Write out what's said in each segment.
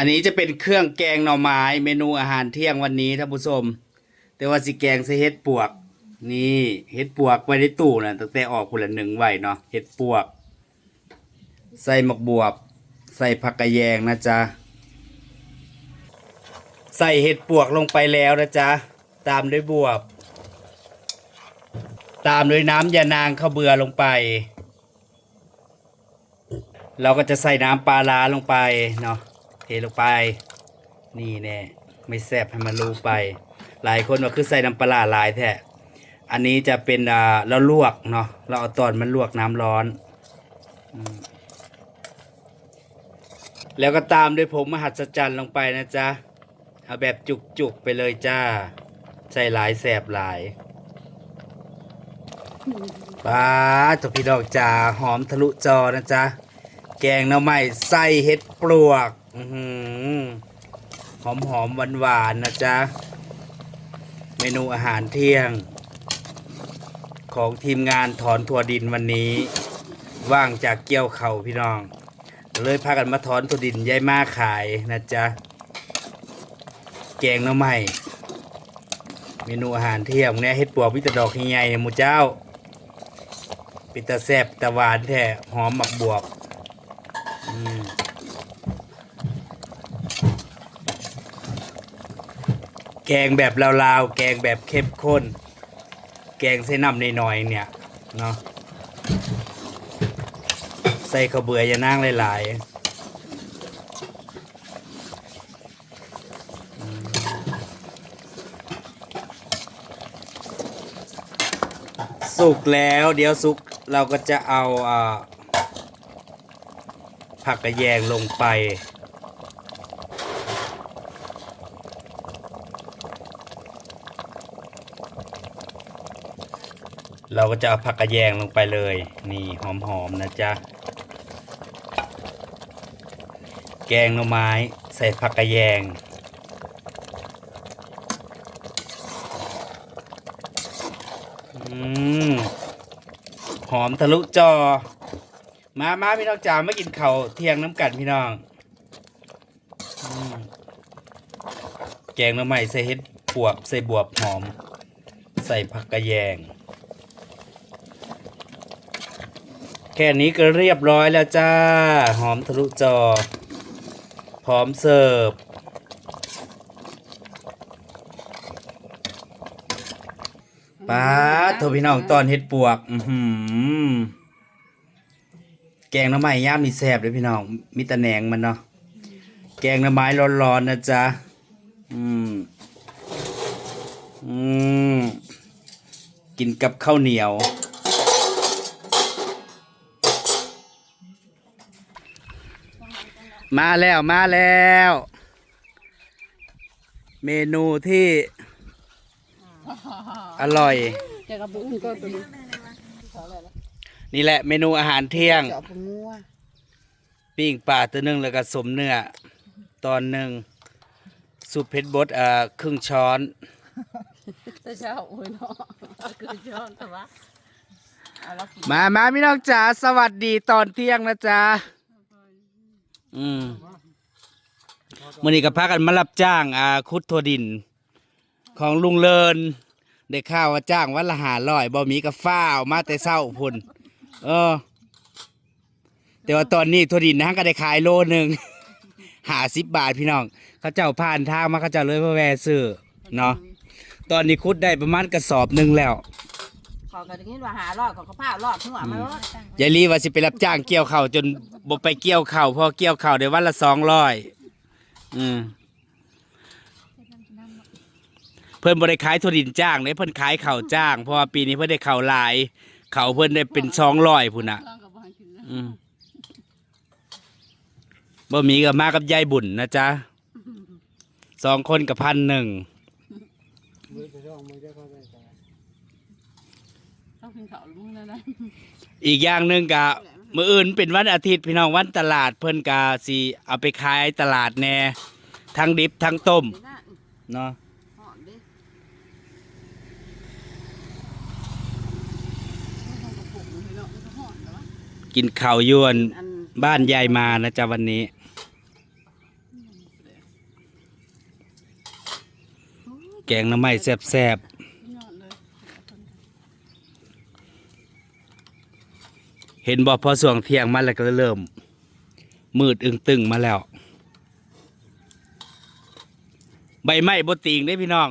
อันนี้จะเป็นเครื่องแกงหน่อไม้เมนูอาหารเที่ยงวันนี้ท่านผู้ชมแต่ว่าสิแกงใส่เห็ดปวก นี่เห็ดปวกไว้ในตู้นะตั้งแต่ออกคนละหนึ่งไว้เนาะเห็ดปวก ใส่หมกบวบ ใส่ผักกระแยงนะจ๊ะใส่เห็ดปวกลงไปแล้วนะจ๊ะตามด้วยบวบ ตามด้วยน้ำยานางข้าวเบือลงไป เราก็จะใส่น้ำปลาร้าลงไปเนาะ เทลงไป นี่แน่ไม่แซ่บให้มันรู้ไป หลายคนว่าคือใส่น้ำปลาหลายแท้อันนี้จะเป็นอ่าเราลวกเนาะเราเอาตอนมันลวกน้ำร้อนแล้วก็ตามด้วยผงมหัศจรรย์ลงไปนะจ๊ะ เอาแบบจุกๆไปเลยจ้า ใส่หลายแสบหลายป้าจบพี่ดอกจ้าหอมทะลุจอนะจ๊ะ แกงหน่อไม้ใส่เห็ดปลวก อื้อหือมหอมหวานหวานๆนะจ๊ะ เมนูอาหารเที่ยง ของทีมงานถอนถั่วดินวันนี้ ว่างจากเกี่ยวเข่าพี่น้อง เลยพากันมาถอนถั่วดินยายมาขายนะจ๊ะ แกงหน่อไม้เมนูอาหารเที่ยงเนี่ยเห็ดปวกวิตดอกใหญ่ๆหมูเจ้าปิตาแซบตะหวานแท้หอมหมักบวบอืม แกงแบบลาวๆ แกงแบบเข้มข้น แกงใส่น้ำหน่อยๆเนี่ยเนาะใส่ข้าวเบื่อยานั่งหลายๆ สุกแล้วเดี๋ยวสุกเราก็จะเอาอ่าผักกระแยงลงไป เราก็จะเอาผักกระแยงลงไปเลย นี่หอมๆนะจ๊ะ แกงหน่อไม้ใส่ผักกระแยงอืมหอมทะลุจอ มามาพี่น้องจ๋ามากินเข้าเที่ยงน้ำกันพี่น้องอแกงหน้ำใหม่ใส่เห็ดปวกใส่บวบหอม ใส่ผักกระแยง แค่นี้ก็เรียบร้อยแล้วจ้า หอมทะลุจอ พร้อมเสิร์ฟ ป้าโทพี่น้องตอนเห็ดปวก อือหือแกงหน้ำไม้ย่ามนี่แซ่บเลยพี่น้อง มีตะแหนงมันเนาะ แกงหน้ำไม้ร้อนๆนะจ๊ะ อืม อืม กินกับข้าวเหนียว มาแล้วมาแล้ว เมนูที่ อร่อยจะกระบุนก็ตัวนี้นี่แหละเมนูอาหารเที่ยง เจาะผงงัวปิ้งปลาตัวหนึ่งแล้วก็สมเนื้อ ตอนหนึ่งสุปเพชรบดเอ่อครึ่งช้อน แต่เช้าโอ้ยเนาะคือช้อนแต่ว่าเอาละกิน มามาพี่น้องจ๋าสวัสดีตอนเที่ยงนะจ๊ะ อืมมื่อนี้ก็พากันมารับจ้างอาคุดทัวดิน ของลุงเลินได้ข่าวว่าจ้างวันละหาร้อยบ่มีกับฟ้าวมาแต่เศร้าพุ่นเออ แต่ว่าตอนนี้ทัวดินนะก็ได้ขายโลหนึ่ง หาสิบบาทพี่น้องเขาเจ้าผ่านทางมาเขาเจ้าเลยมาแวซื้อเนาะตอนนี้คุดได้ประมาณกระสอบหนึ่งแล้ว ขอกันอย่างนี้ว่าหารอดของข้าวเปล่ารอดหัวมันรอดยายลีว่าสิไปรับจ้างเกี่ยวเข้าวจนบ่ไปเกี่ยวเข้าวพอเกี่ยวเข้าวได้วันละสองร้อยอืมเพิ่นบ่ได้ขายถั่วดินจ้างเลยเพิ่นขายเข้าวจ้าง เพราะว่าปีนี้เพิ่นได้ข้าวหลายเข้าวเพิ่นได้เป็นสองร้อยพุ่นน่ะต้องกับบ้านคืออืมบ่มีก็มากับยายบุญนะจ๊ะสองคนกับพันหนึ่งต้องกินข้าว ขาลุงนั่นนะอีกอย่างหนึ่งกะมื่ออื่นเป็นวันอาทิตย์พี่น้องวันตลาดเพิ่นกาสีเอาไปขายตลาดแน่ทั้งดิบทั้งต้มเนาะกินข้าวยวนบ้านยายมานะจ๊ะวันนี้แกงน้ำไม้แซ่บ เห็นบ่พอส่วงเที่ยงมาแล้วก็เริ่ม มืดอึงตึงมาแล้ว ใบไม้บ่ติงได้พี่น้อง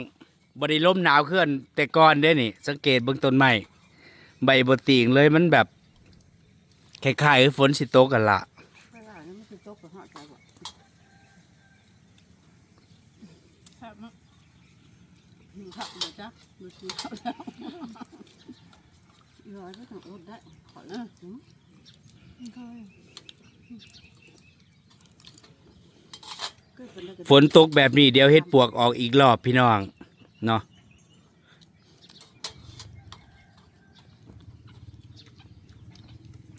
บ่ได้ลมหนาวเคลื่อนแต่ก่อนเด้นี่ สังเกตเบื้องต้นไม้ใบบ่ติงเลยมันแบบคล้ายๆฝนสิโตกันละไม่ได้นี่มันคือโต๊ะกับมากหนึ่งขับเลยจ้ะดูสิขับแล้วร้อยก็ต้องอดได้ อเอเลิอกอืมก็เป็นได้ก็ฝนตกแบบนี้เดี๋ยวเฮ็ดปวกออกอีกรอบพี่น้องเนาะ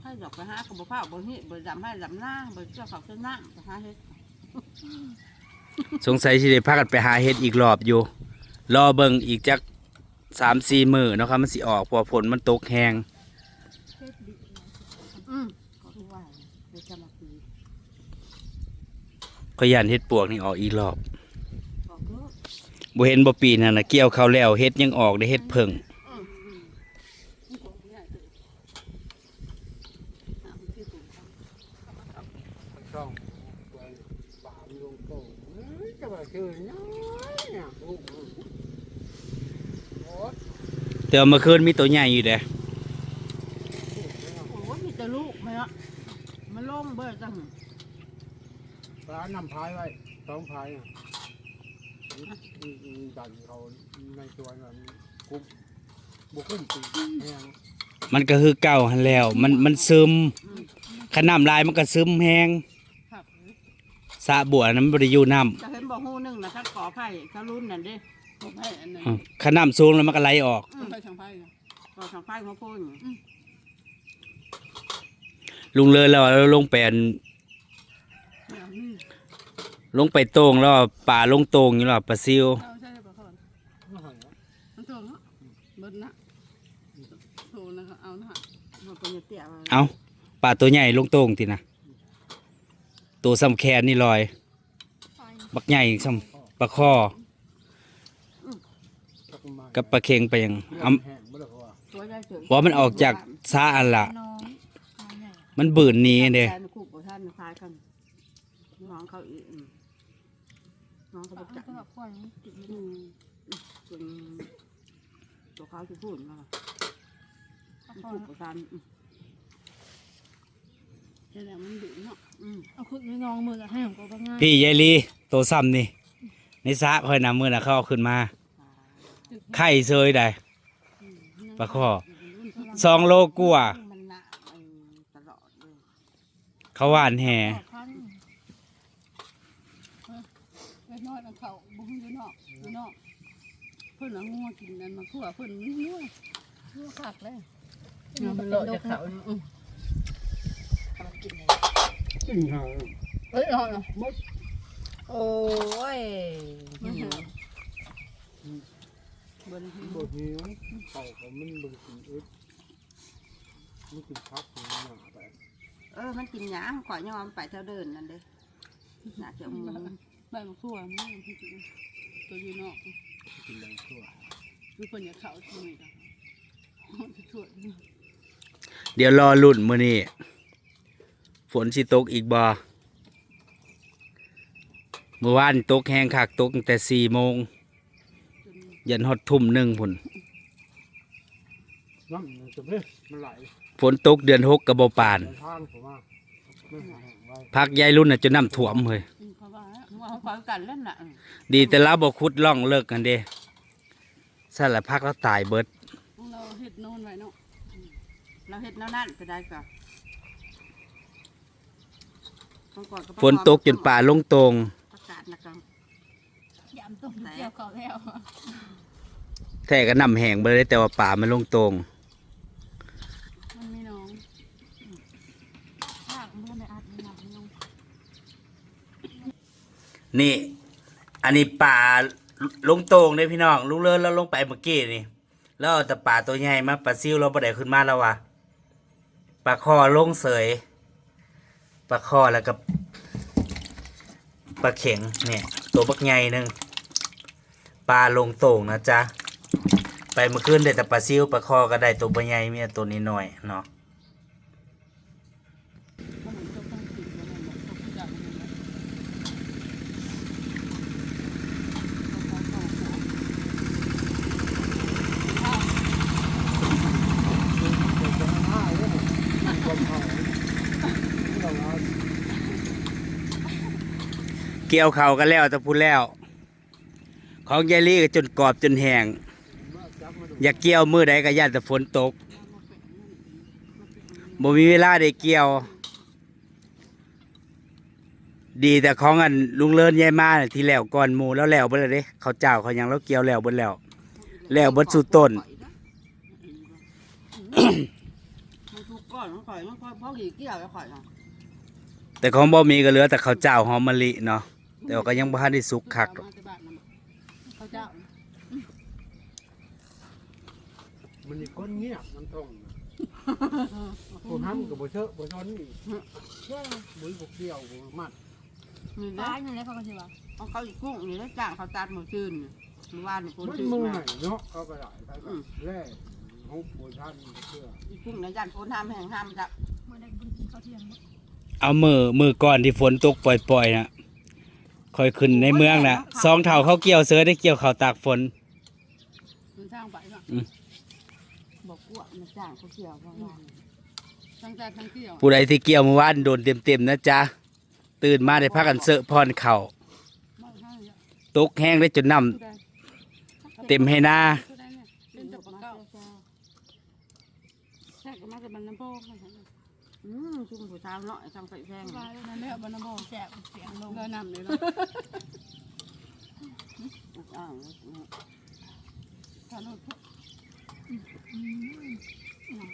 ให้ดอกไปหากับบ่ผ้าบ่เฮ็ดบ่ดำให้ดำหน้าบ่เจ้าเขาเส้นหน้าไปหาเฮ็ดสงสัยสิได้พากันไปหาเฮ็ดอีกรอบอยู่ รอเบิ่งอีกจักสามสี่มื้อเนาะครับมันสิออกเพราะว่าฝนมันตกแฮง อืมก็คือว่าเดี๋ยวจะมาคุย ก็ย่านเฮ็ดปวกนี่ออกอีรอบบ่เห็นบ่ปีนั่นน่ะเกี่ยวเข้าแล้วเฮ็ดยังออกได้เฮ็ดเพิ่งช่องไปป่ามีลงโตเอ้ยจะมาชื่อน้อยเนี่ยลูกมันโอ้ยแต่ว่าเมื่อคืนมีตัวใหญ่อยู่เด้โอ้ยมีแต่ลูกไหมอะมันล่มเบิดจัง ปลานำพายไว้สองพายอะมีมีดันเขาในตัวนั้นกุบบุกุ้มปีแห้งมันก็คือเก่าหันแล้ว มันมันซึมขน้ำลายมันก็ซึมแฮงขับสระบัวนั้นมันบ่ได้อยู่น้ำ จะเห็นบ่ฮู้หนึงนะถ้าขอไผ่เขารุ่นนั่นเด้ผมให้อันนั้นอืมขน้ำสูงแล้วมันก็ไหลออกไปทางไพ่นะขอทางไผ่มาพ่นลุงเลยแล้วเราลงไปอันเนี่ยนี่ ลงไปโตรงแล้วป่าลงโตรงอยู่แล้วปลาซิวเอาใช่ปะขอนมันโตงเนาะเบิดนะโถนะคะเอานะฮะมันเป็นเตี้ยว่าเอาปลาตัวใหญ่ลงโตรงตินะตัวซ้ำแขนนี่ลอย บักใหญ่ซ้ำปลาคอกับปลาเค็งไปยังองเอางบ่ได้เพราะว่ามันออกจากซาอันละมันบืนนี้เด้ใช่มันคู่กับท่านมันคล้ายกันน้องเขาอีก น้องเขาปาบอกกจักก็แบบปล่อยมันติดไม่อืได้มส่วนตัวเขาที่พูดมาเอามันพอคู่กับท่านอืมเดี๋ยวมันดุเนาะอืมเอาคุณไม่น้องมือละให้ผมก็ง่ายพี่ยายลีตัวซ้ำนี่ในซาค่อยนำมือน่ะเขาเอาขึ้นมา ไข่เซยได้ปลาคอสองโลกว่ามันหนามันตลอดเลยเขาหวานแห่ พั นน้อยของเขาบุ้งอยู่นอกอยู่นอกเพื่อนเอางัวกินนั่นมาคั่วเพื่อนมันงัวงัวขักเลยมันโลดจากเขาอืมจริงเหรอเอ้ยเอาเอาโอ้ยมันหาบนบดหิวเขาเขามันบดกินอึดมันกินพักกินหนาไปเออมันกินหยาข่อยยอมไปเท่าเดินนั่นเด้น่าจะเอาหมู ใบมะขั่วมันพี่จิตัวอยู่นอกกินแรงชั่วคือคนอย่าเขาที่นี่นะช่วยเดี๋ยวรอลุ่นมื้อนี้ฝนสิตกอีกบ่เมื่อวานตกแห้งคักตกตั้งแต่สี่โมงยันฮอดทุ่มหนึ่งพุ่นน้ำมันจะเด้มันไหลฝนตกเดือนหกกระบปานในทางผมว่าไม่แห้งไว้พักยายรุ่นน่ะจะน้ำท่วมเลยเขาว่าว่าเขากันเล่นน่ะดีแต่เราบอกขุดล่องเลิกกันเด้สั่นละพักแล้วตายเบิด เราเห็ดนอนไว้เนาะเราเฮ็ดแนวนั่นไปได้ก่อนฝนตกจนป่าลงตรงประกาศนะครับยำต้มเจียวเขาแล้ว แท้ก็นำแหงไปเลยแต่ว่าป่ามันลงตรง มันไม่น้องลากมันในอัดมันหนักลง นี่ อันนี้ป่าลงตรงเด้พี่น้องลุงเลิศแล้วลงไปเมื่อกี้นี่ แล้วเอาแต่ป่าตัวใหญ่มาปลาซิวเราประเดี๋ยวขึ้นมาแล้ววะปลาคอลงเสยปลาคอแล้วก็ปลาเข็งเนี่ย ตัวบักใหญ่หนึ่งปลาลงโต่งนะจ๊ะ ไปเมื่อคืนได้แต่ปลาซิวปลาคอก็ได้ตัวใหญ่เมีแต่ตัวนี้หน่อยเนาะ เขาเหมือนจะต้องกินกันนั่นแหละเขาก็อยากกินนะเขาเขาเขาเขาข้าว เด็กจะมาห้าเลยมันความเผาเราเอา เกี่ยวเขากันแล้วจะพูดแล้ว ของยายลี่ก็จนกรอบจนแห้งอยากเกี่ยวมือใดก็ย่านแต่ฝนตกบ่มีเวลาได้เกี่ยว ดีแต่ของอันลุงเลินยายมาที่แล้วก่อนหมูแล้วแล้วเบิดเลยเด้เขาเจ้าเขายังแล้วเกี่ยวแล้วเบิดแล้ว แล้วเบิดสู่ต้นมันทุกก้อนมันข่อยมันข่อพราะกี่เกี่ยวแล้วข่อยแต่ของบ่มีก็เหลือแต่เขาเจ้าหอมมะลิเนาะ แต่ว่าก็ยังบ่ทันได้สุกคักมาที่บ้านนั่นเขาเจ้ามันนี่ก้นเงียบมันต้องผู้ห้ำกับบ่เชอะบ่ชนนี่บุ้ยบุกเดียวบุมัดนี่ตานะยนั่นแหละเขาก็สิว่าเอาเขาอีกกุ้งนี่แล้วจ้างเขาตัดหมูชื่นนี่เมื่อวานนี่คนมันชื่นเมื่อมาไหร่เนาะเขาก็ได้ไปก็แร่ฮุบโบชันเชื่ออีกกุ้งในย่านคนทำแห่งทำจ้ะเมื่อได้บุญกินข้าวเที่ยงเอามือมือก่อนที่ฝนตกปล่อยๆนะ ค่อยขึ้นในเมืองน่ะสองเท่าเขาเกี่ยวเสือได้เกี่ยวเขาวตากฝน มันสร้างไปเนาะบอกว่ามันจ้างเขาเกี่ยวเมื่อวานนี่ทั้งแต่ทั้งเที่ยวผู้ใดที่เกี่ยวเมื่อวานโดนเต็มๆนะจ๊ะ ตื่นมาได้พักกันเสอะพรเข่ามาให้เยอะตกแห้งได้จนน้ผู้ใดำเต็มให้หน้าผู้ใดเนี่ยเป็นจับปลาเก้าแท้ก็มาจากบันน้ำโพกมาจาก อืมชุ่มผู้สาวเนาะช่างไปแพงบ้านนั่นแหละบันน้ำโพกแจกเสียงลงเลยน้ำเลยเนาะอ้าวถนนอืมอืมอืม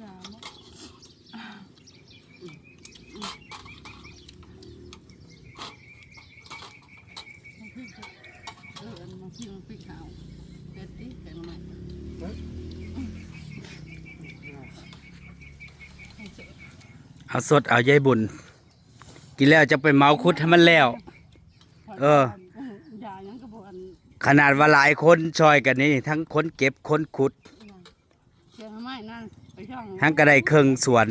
สามเออมันคือมันปิดขาวเด็ดดิแกงใหม่ เอาสดเอายายบุญ กินแล้วจะไปเมาคุดให้มันแล้ว เอออย่ายังกระบอกอันขนาดว่าหลายคนช่อยกันนี่ทั้งคนเก็บคนขุดเชียงใหม่นั่นไปช่องทั้งก็ได้เครื่องสวน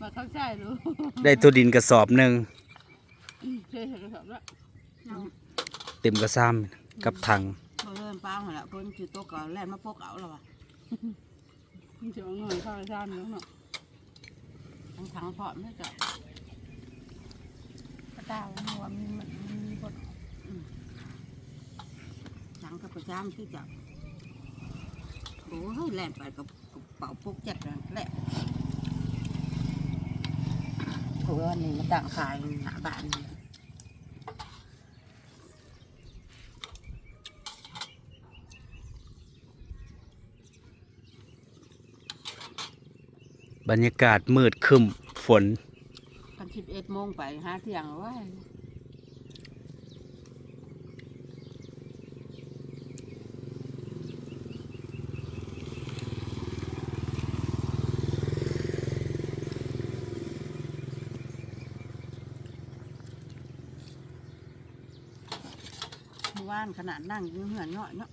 มาเข้าใจรู้ได้ทุดินกระสอบหนึ่งเชื่อเห็นครับแล้วเต็มกระซ้ำกับถังเขาเริ่มป้าหัวละคนคือโตะก่อนแล่นมาพกเอาแล้วว่ะมันจะเอาเงินเข้าไปด้านนี้เนาะ มันถังเพาะไม่จ้ะกระตาหัวมีมันมีบททั้งกับประจามที่จ้ะโอ้ยแล่นไปกับเป่าพกแจ็คนั่นแหละโอ้ยวันนี้มาต่างขายหนาบานนี่ บรรยากาศมืดครึมฝนกันสิบเอ็ดโมงไปหาเที่ยงเอาไว้เมื่อวานขนาดนั่งอยืนเหือนเนาะเนาะ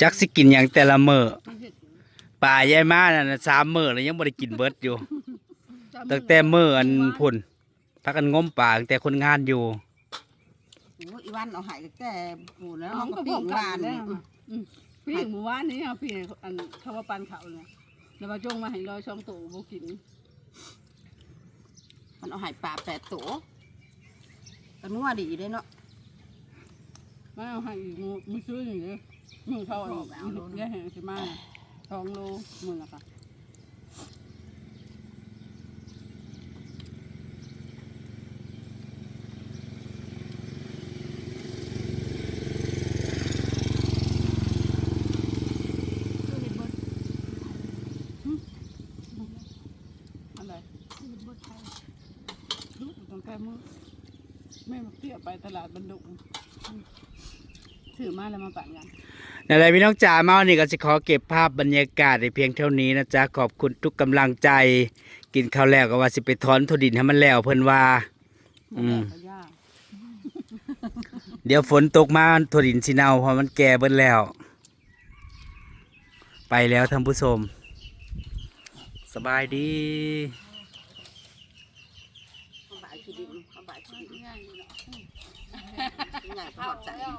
จักสิกินอย่างแต่ละเมื่อมันเห็ด ป่ายายมาน่ะนะสามมื้อแล้วยังบ่ได้กินเบิดอยู่ตั้งแต่มื้ออันพุ่นพักกันงมป่าตั้งแต่คนงานอยู่โอ้ยอีวันเอาใหายแต่ปูแล้วน้อเอางก็ก็บปิ้อกงกัวานนได้นี่พี่หมู่บ้านนี้เอาพี่อันเขาว่าปันเขาเนี่ยแล้วมาจงมาให้ร้อยช่องตู่บุกิน มันเอาใหายปลาแปดตัวก็นัวดีได้เนาะมาเอาให้อีกมือมือซื้ออย่างเงี้ยมือเขาอันนี้แห้งใช่ไหม สองโลหมือละค่ะอะไรดูตั้งแต่มือแม่มาเที่ยวไปตลาดบันดุถือมาแล้วมาปั่นกัน นั่นแหละพี่น้องจ๋ามาวันนี้ก็จะขอเก็บภาพบรรยากาศในเพียงเท่านี้นะจ๊ะขอบคุณทุกกำลังใจ กินข้าวแล้วก็ว่าสิไปถอนทุดินให้มันแล้วเพิ่นว่า อืมก็ยากเดี๋ยวฝนตกมาถั่วดินสิเนาเพราะมันแก่เบิดแล้ว ไปแล้วท่านผู้ชมสบายดีเขาบ่ายขี้ดินเขาบ่ายขี้ดินง่ายอยู่เนาะใหญ่เขาเอาบอกใจแล้ว